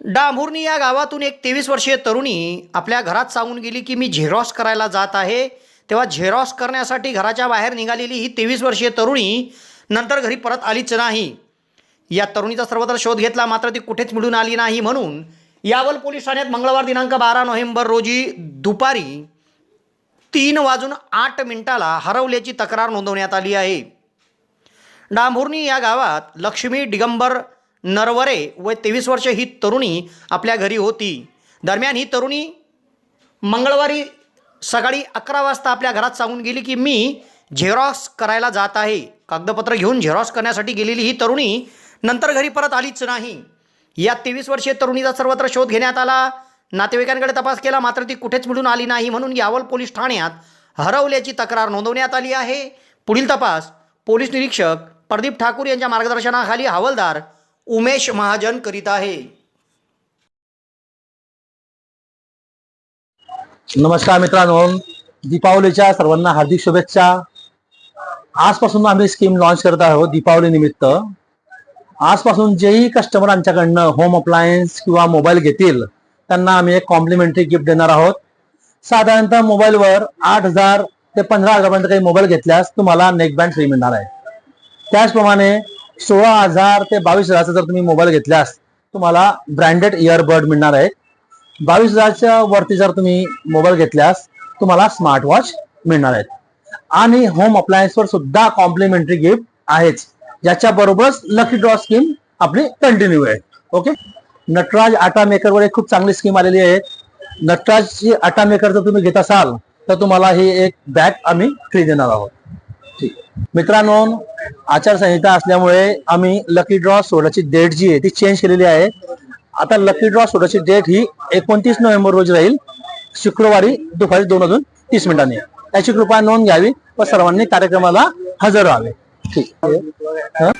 डांभुर्णी या गावातून एक तेवीस वर्षीय तरुणी आपल्या घरात सांगून गेली की मी झेरॉक्स करायला जात आहे. तेव्हा झेरॉक्स करण्यासाठी घराच्या बाहेर निघालेली ही तेवीस वर्षीय तरुणी नंतर घरी परत आलीच नाही. या तरुणीचा सर्वत्र शोध घेतला मात्र ती कुठेच मिळून आली नाही म्हणून यावल पोलीस ठाण्यात मंगळवार दिनांक बारा नोव्हेंबर रोजी दुपारी तीन वाजून आठ मिनिटाला हरवल्याची तक्रार नोंदवण्यात आली आहे. डांभुर्णी या गावात लक्ष्मी दिगंबर नरवरे व तेवीस वर्ष ही तरुणी आपल्या घरी होती. दरम्यान ही तरुणी मंगळवारी सकाळी अकरा वाजता आपल्या घरात सांगून गेली की मी झेरॉक्स करायला जात आहे. कागदपत्र घेऊन झेरॉक्स करण्यासाठी गेलेली ही तरुणी नंतर घरी परत आलीच नाही. या तेवीस वर्षीय तरुणीचा सर्वत्र शोध घेण्यात आला. नातेवाईकांकडे तपास केला मात्र ती कुठेच मिळून आली नाही म्हणून यावल पोलीस ठाण्यात हरवल्याची तक्रार नोंदवण्यात आली आहे. पुढील तपास पोलीस निरीक्षक प्रदीप ठाकूर यांच्या मार्गदर्शनाखाली हवालदार उमेश महाजन करीत आहे. नमस्कार मित्रांनो. दीपावलीच्या सर्वांना हार्दिक शुभेच्छा. आजपासून आम्ही स्कीम लॉन्च करत आहोत दीपावली निमित्त. आजपासून जेही कस्टमर आमच्याकडनं होम अप्लायन्स किंवा मोबाईल घेतील त्यांना आम्ही एक कॉम्प्लिमेंटरी गिफ्ट देणार आहोत. साधारणतः मोबाईलवर आठ हजार ते पंधरा हजारपर्यंत काही मोबाईल घेतल्यास तुम्हाला नेकबँड फ्री मिळणार आहे. त्याचप्रमाणे सोळा हजार ते बावीस हजारचा जर तुम्ही मोबाईल घेतल्यास तुम्हाला ब्रँडेड इयरबड मिळणार आहे. बावीस हजारच्या वरती जर तुम्ही मोबाईल घेतल्यास तुम्हाला स्मार्ट वॉच मिळणार आहेत. आणि होम अप्लायन्सवर सुद्धा कॉम्प्लिमेंटरी गिफ्ट आहेच. ज्याच्या बरोबरच लकी ड्रॉ स्कीम आपली कंटिन्यू आहे. ओके नटराज आटा मेकरवर एक खूप चांगली स्कीम आलेली आहे. नटराजची आटा मेकर जर तुम्ही घेत असाल तर तुम्हाला ही एक बॅग आम्ही फ्री देणार आहोत. ठीक मित्रांनो आचारसंहिता असल्यामुळे आम्ही लकी ड्रॉ सोडाची डेट जी आहे ती चेंज केलेली आहे. आता लकी ड्रॉ सोडाची डेट ही एकोणतीस नोव्हेंबर रोजी राहील. शुक्रवारी दुपारी दोन वाजून तीस मिनिटांनी. याची कृपया नोंद घ्यावी व सर्वांनी कार्यक्रमाला हजर व्हावे ठीक आहे.